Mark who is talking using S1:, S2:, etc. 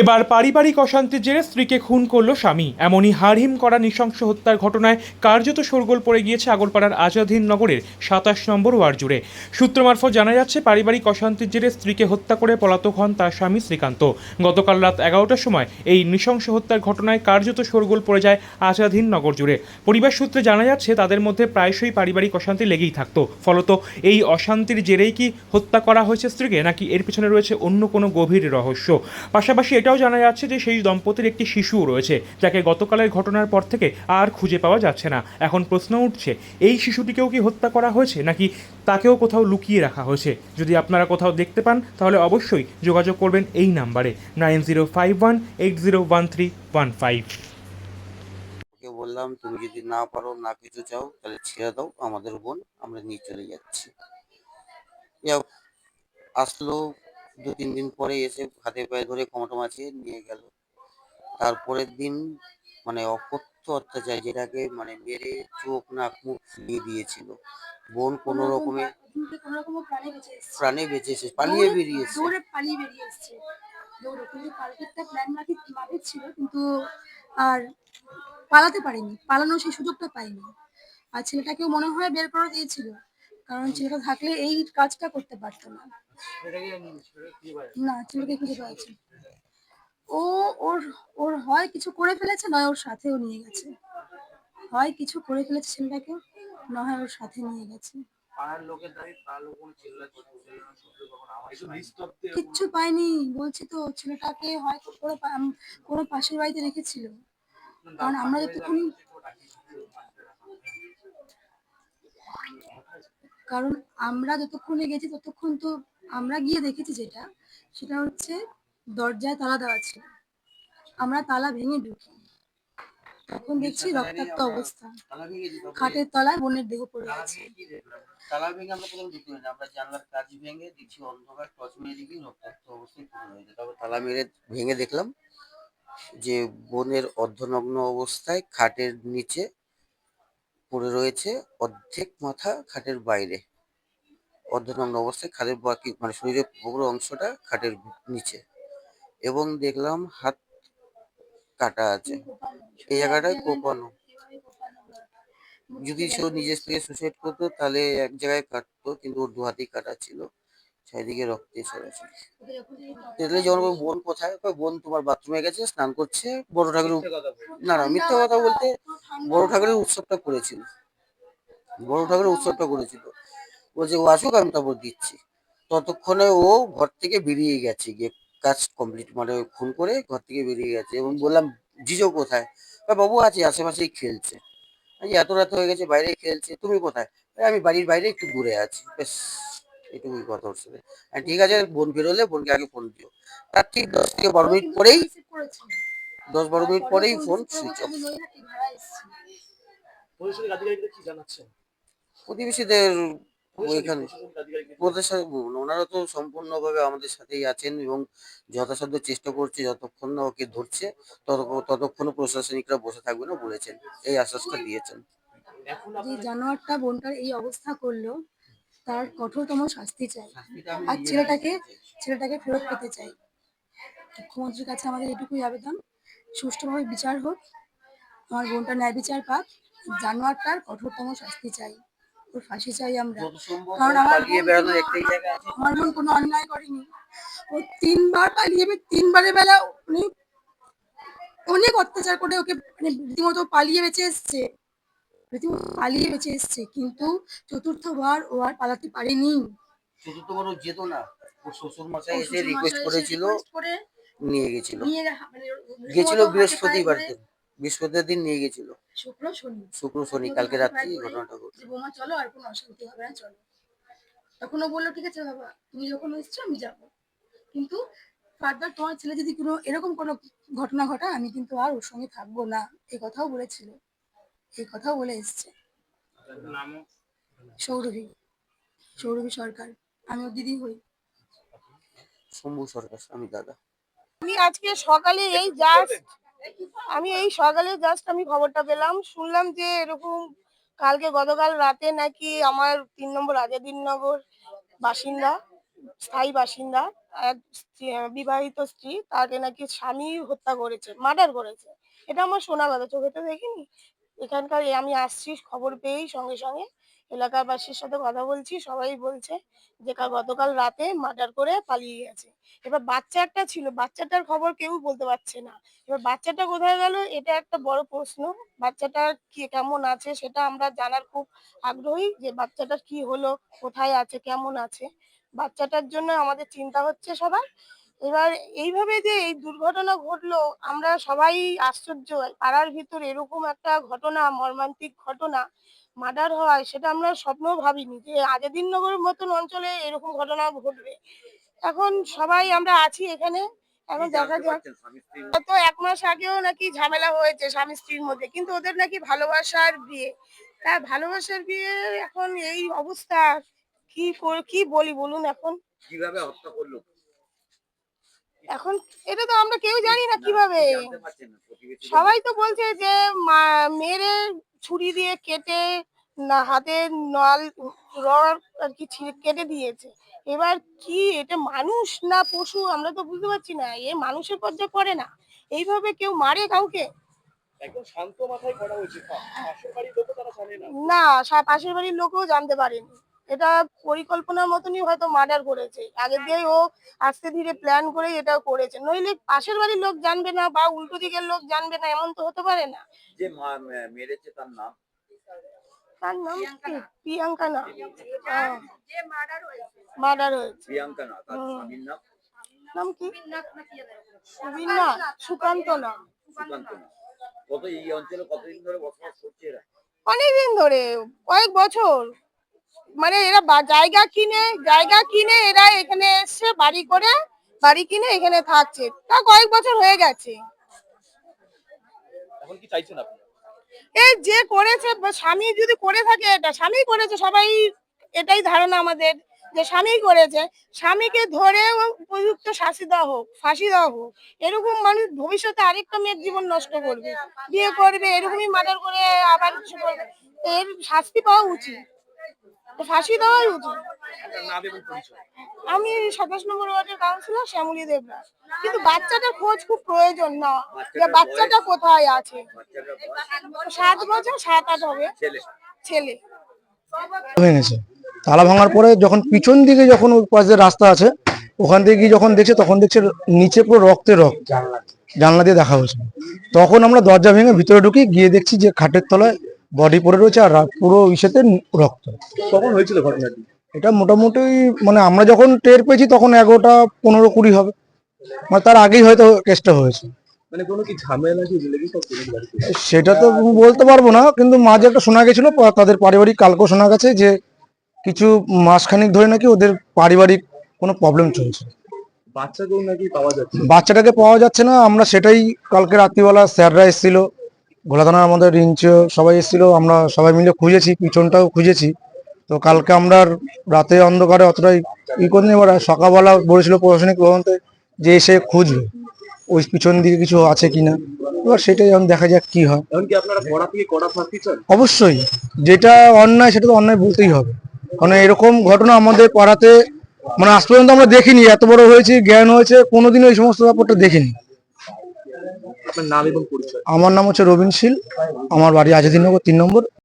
S1: এবার পারিবারিক অশান্তির জেরে স্ত্রীকে খুন করল স্বামী। এমনই হারহিম করা নৃশংস হত্যার ঘটনায় কার্যত শোরগোল পড়ে গিয়েছে আগরপাড়ার আজাদহিন নগরের সাতাশ নম্বর ওয়ার্ড জুড়ে। সূত্র মারফত জানা যাচ্ছে, পারিবারিক অশান্তির জেরে স্ত্রীকে হত্যা করে পলাতক হন তার স্বামী শ্রীকান্ত। গতকাল রাত এগারোটার সময় এই নৃশংস হত্যার ঘটনায় কার্যত শোরগোল পড়ে যায় আজাদহিন নগর জুড়ে। পরিবার সূত্রে জানা যাচ্ছে, তাদের মধ্যে প্রায়শই পারিবারিক অশান্তি লেগেই থাকতো। ফলত এই অশান্তির জেরেই কি হত্যা করা হয়েছে স্ত্রীকে, নাকি এর পিছনে রয়েছে অন্য কোনো গভীর রহস্য? পাশাপাশি এটাও জানা যাচ্ছে যে সেই দম্পতির একটি শিশুও রয়েছে, যাকে গতকালের ঘটনার পর থেকে আর খুঁজে পাওয়া যাচ্ছে না। এখন প্রশ্ন উঠছে, এই শিশুটিকেও কি হত্যা করা হয়েছে, নাকি তাকেও কোথাও লুকিয়ে রাখা হয়েছে? যদি আপনারা কোথাও দেখতে পান, তাহলে অবশ্যই যোগাযোগ করবেন এই নাম্বারে, nine zero five one eight zero one three one five.
S2: বললাম, তুমি যদি না পারো, না কিছু চাও, তাহলে ছেড়ে দাও, আমাদের বোন, আমরা নিয়ে চলে যাচ্ছি। আসলো দু তিন দিন পরে এসে হাতে পায়ে ধরে কমাটো মাছিয়ে নিয়ে গেল। তারপরের দিন মানে অকথ্য অত্যাচার যেটাকে মানে মেরে চোখ নাক মুখ ফুলিয়ে দিয়েছিল। বোন কোনো রকমে
S3: প্রাণে বেঁচে
S2: এসে পালিয়ে বেরিয়েছে
S3: পালিয়ে বেরিয়ে এসছে। দৌড়ে কিন্তু কালকে প্ল্যান মাফিক মাফিক ছিল কিন্তু আর পালাতে পারেনি। পালানোর সেই সুযোগটা পাইনি আর ছেলেটাকেও মনে হয় বের করে দিয়েছিল কারণ ছেলেটা থাকলে এই কাজটা করতে পারতো না। না ছেলেকে খুঁজে পাওয়াছে ও ওর ওর হয় কিছু করে ফেলেছে নয় ওর সাথেও নিয়ে গেছে। হয় কিছু করে ফেলেছে ছেলেটাকে না হয় ওর সাথে নিয়ে গেছে। কিচ্ছু পাইনি বলছি তো ছেলেটাকে হয়তো কোনো কোনো পাশের বাড়িতে রেখেছিল। কারণ আমরা যতক্ষণ কারণ আমরা যতক্ষণে গেছি ততক্ষণ তো আমরা গিয়ে দেখেছি যেটা সেটা হচ্ছে দরজায় তালা দেওয়া ছিল। আমরা তালা ভেঙে ঢুকি। তখন দেখছি রক্তাক্ত অবস্থা। খাটের তলায় বোনের দেহ পড়ে আছে।
S2: তালা ভেঙে আমরা প্রথমে না। আমরা জানলার কাজ ভেঙে দিচ্ছি অন্ধকার টর্চ মেরে দিবি রক্তাক্ত অবস্থায় পড়ে রয়েছে তারপর তালা মেরে ভেঙে দেখলাম যে বোনের অর্ধনগ্ন অবস্থায় খাটের নিচে পড়ে রয়েছে অর্ধেক মাথা খাটের বাইরে। অর্ধনগ্ন অবস্থায় খাটের বাকি মানে শরীরের পুরো অংশটা খাটের নিচে। এবং দেখলাম হাত কাটা আছে। এই জায়গাটায় কোপানো। যদি সে নিজের থেকে সুসাইড করতো, তাহলে এক জায়গায় কাটতো, কিন্তু ওর দু হাতেই কাটা ছিল। চারিদিকে রক্তে ছড়াছিল দেখলে যখন বোন কোথায় বোন তোমার বাথরুমে গেছে, স্নান করছে, বড় ঠাকুরের না না, মিথ্যা কথা বলতে বড় ঠাকুরের উৎসবটা করেছিল। বড় ঠাকুরের উৎসবটা করেছিল। বলছে, ও আসুক, আমি তারপর দিচ্ছি। ততক্ষণে ও ঘর থেকে বেরিয়ে গেছে, গিয়ে কাজ কমপ্লিট মানে খুন করে ঘর থেকে বেরিয়ে গেছে এবং বললাম, জিজো কোথায়? বাবু আছে, আশেপাশেই খেলছে। এত রাত হয়ে গেছে, বাইরে খেলছে, তুমি কোথায়? আমি বাড়ির বাইরে একটু ঘুরে আছি। বেশ এটুকুই কথা ওর সাথে "হ্যাঁ, ঠিক আছে বোন বেরোলে বোনকে আগে ফোন দিও। তার ঠিক দশ থেকে বারো মিনিট পরেই দশ বারো মিনিট পরেই ফোন সুইচ অফ প্রতিবেশীদের ওইখানে। ওদের সাথে বলুন, ওনারা তো সম্পূর্ণভাবে আমাদের সাথেই আছেন এবং যথাসাধ্য চেষ্টা করছে যতক্ষণ না ওকে ধরছে তত- ততক্ষণ প্রশাসনিকরা বসে থাকবে না বলেছেন। এই আশ্বাসটা দিয়েছেন।
S4: এখন
S3: যে জানোয়ারটা বোনটার এই অবস্থা করল তার কঠোরতম শাস্তি চাই। আর ছেলেটাকে ছেলেটাকে ফেরত পেতে চাই। মুখ্যমন্ত্রীর কাছে আমাদের এটুকুই আবেদন। সুষ্ঠুভাবে বিচার হোক। আমার বোনটা ন্যায় বিচার পাক। জানোয়ারটার কঠোরতম শাস্তি চাই। ওর ফাঁসি চাই আমরা। কারণ আমার আমার বোন কোনো অন্যায় করেনি। ও তিনবার পালিয়ে তিনবারের বেলা উনি অনেক অত্যাচার করে ওকে মানে রীতিমতো পালিয়ে বেঁচে এসছে। পালিয়ে বেঁচে এসছে কিন্তু চতুর্থবার ও আর পালাতে পারেনি।
S2: চতুর্থবার ও যেত না ওর শ্বশুর মশাই এসে রিকোয়েস্ট করেছিল নিয়ে গেছিল।
S3: মানে
S2: গেছিল বৃহস্পতিবার দিন বৃহস্পতিবার দিন নিয়ে গেছিল।
S3: শুক্র শনি।
S2: শুক্র শনি কালকে রাত্রি ঘটনাটা ঘটে
S3: বোমা চলো আর কোনো অশান্তি হবে না চলো। তখন ও বলল ঠিক আছে বাবা তুমি যখন এসছো আমি যাব। কিন্তু ফার্দার তোমার ছেলে যদি কোনো এরকম কোনো ঘটনা ঘটায় আমি কিন্তু আর ওর সঙ্গে থাকব না এই কথাও বলেছিল। এই কথাও বলে এসছে। সৌরভী। সৌরভী সরকার। আমি দিদি হই।
S2: শম্ভু সরকার আমি দাদা।
S5: আমি আজকে সকালে এই জাস্ট আমি এই সকালে জাস্ট আমি খবরটা পেলাম। শুনলাম যে এরকম কালকে গতকাল রাতে নাকি আমার তিন নম্বর আজাদিননগর বাসিন্দা স্থায়ী বাসিন্দা এক স্ত্রী- বিবাহিত স্ত্রী তাকে নাকি স্বামী হত্যা করেছে মার্ডার করেছে। এটা আমার শোনা কথা চোখে তো দেখিনি। এখানকার আমি আসছি, খবর পেয়েই সঙ্গে সঙ্গে এলাকাবাসীর সাথে কথা বলছি, সবাই বলছে যে গতকাল রাতে মার্ডার করে পালিয়ে গেছে। এবার বাচ্চা একটা ছিল, বাচ্চাটার খবর কেউ বলতে পারছে না। এবার বাচ্চাটা কোথায় গেল, এটা একটা বড় প্রশ্ন। বাচ্চাটা কি, কেমন আছে সেটা আমরা জানার খুব আগ্রহী যে বাচ্চাটার কি হলো, কোথায় আছে, কেমন আছে। বাচ্চাটার জন্য আমাদের চিন্তা হচ্ছে সবার। এবার এইভাবে যে এই দুর্ঘটনা ঘটলো আমরা সবাই আশ্চর্য। পাড়ার ভিতর এরকম একটা ঘটনা মর্মান্তিক ঘটনা মার্ডার হয় সেটা আমরা স্বপ্নও ভাবিনি যে আজাদিন নগরের মতন অঞ্চলে এরকম ঘটনা ঘটবে। এখন সবাই আমরা আছি এখানে। এখন দেখা যাক। গত এক মাস আগেও নাকি ঝামেলা হয়েছে স্বামী স্ত্রীর মধ্যে কিন্তু ওদের নাকি ভালোবাসার বিয়ে। তা ভালোবাসার বিয়ে এখন এই অবস্থা কি কি বলি বলুন এখন?
S2: কীভাবে হত্যা করল?
S5: এখন এটা তো আমরা কেউ জানি না কীভাবে। সবাই তো বলছে যে মেরে ছুরি দিয়ে কেটে না হাতে নল রড আর কি কেটে দিয়েছে। এবার কি এটা মানুষ না পশু? আমরা তো বুঝতে পারছি না এ মানুষের পর্যায়ে পড়ে না। এইভাবে কেউ মারে কাউকে?
S4: না।
S5: পাশের বাড়ির লোকও জানতে পারেনি। এটা পরিকল্পনার মতনই হয়তো মার্ডার করেছে। আগে দিয়ে ও আস্তে ধীরে প্ল্যান করে এটা করেছে। নইলে পাশের বাড়ির লোক জানবে না বা উল্টো দিকের লোক জানবে না এমন তো হতে পারে না।
S2: যে মেরেছে তার নাম?
S5: তার নাম কি? প্রিয়াঙ্কা না। মার্ডার হয়েছে।
S2: প্রিয়াঙ্কা না তার স্বামীর নাম?
S5: নাম কি? সুবিনা সুকান্ত না
S2: সুকান্ত না কত এই অঞ্চলে কতদিন ধরে বসবাস করছে এরা?
S5: অনেকদিন ধরে কয়েক বছর। মানে এরা জায়গা কিনে জায়গা কিনে এরা এখানে এসছে বাড়ি করে বাড়ি কিনে এখানে থাকছে। তা কয়েক বছর হয়ে গেছে।
S4: এখন কি চাইছেন আপনি?
S5: এই যে করেছে স্বামী যদি করে থাকে এটা স্বামী করেছে সবাই এটাই ধারণা আমাদের যে স্বামী করেছে। স্বামীকে ধরে উপযুক্ত শাস্তি দেওয়া হোক ফাঁসি দেওয়া হোক এরকম মানুষ ভবিষ্যতে আরেকটা মেয়ের জীবন নষ্ট করবে। বিয়ে করবে এরকমই মার্ডার করে আবার কিছু করবে। এর শাস্তি পাওয়া উচিত। ফাঁসি দেওয়াই উচিত। আমি সাতাশ নম্বর ওয়ার্ডের কাউন্সিলর শ্যামলী দেবরাজ কিন্তু বাচ্চাটার খোঁজ খুব প্রয়োজন না যে বাচ্চাটা কোথায় আছে। সাত বছর সাত আট হবে।
S2: ছেলে।
S5: ছেলে।
S6: ভেঙেছে তালা ভাঙার পরে যখন পিছন দিকে যখন ওই পাশে রাস্তা আছে ওখান থেকে গিয়ে যখন দেখছে তখন দেখছে নিচে পুরো রক্তে রক্ত। জানলা দিয়ে দেখা হয়েছে তখন আমরা দরজা ভেঙে ভিতরে ঢুকি গিয়ে দেখছি যে খাটের তলায় বডি পড়ে রয়েছে আর পুরো ইসেতে রক্ত।
S4: কখন হয়েছিল ঘটনাটি?
S6: এটা মোটামুটি মানে আমরা যখন টের পেয়েছি তখন এগারোটা পনেরো কুড়ি হবে। মানে তার আগেই হয়তো কেসটা হয়েছে।
S4: মানে কোনো কি ঝামেলা কি
S6: সেটা তো বলতে পারব না কিন্তু মাঝে একটা শোনা গেছিল তাদের পারিবারিক কালকেও শোনা গেছে যে কিছু মাসখানিক ধরে নাকি ওদের পারিবারিক কোনো প্রবলেম চলছে।
S4: বাচ্চাকেও নাকি পাওয়া যাচ্ছে?
S6: বাচ্চাটাকে পাওয়া যাচ্ছে না আমরা সেটাই কালকে রাত্রিবেলা স্যাররা এসেছিল। ঘোলা থানার আমাদের রিঞ্চ সবাই এসেছিল আমরা সবাই মিলে খুঁজেছি পিছনটাও খুঁজেছি। তো কালকে আমরা রাতে অন্ধকারে অতটাই ই করিনি এবার সকালবেলা বলেছিল প্রশাসনিক তদন্তে যে এসে খুঁজবে ওই পিছন দিকে কিছু আছে কিনা। এবার সেটাই এখন দেখা যাক কি হয়। অবশ্যই যেটা অন্যায় সেটা তো অন্যায় বলতেই হবে। কারণ এরকম ঘটনা আমাদের পাড়াতে মানে আজ পর্যন্ত আমরা দেখিনি এত বড় হয়েছে জ্ঞান হয়েছে কোনোদিনও এই সমস্ত ব্যাপারটা দেখিনি।
S4: আপনার নাম এবং পরিচয়।
S6: আমার নাম হচ্ছে রবীন শীল। আমার বাড়ি আজাদিনগর তিন নম্বর।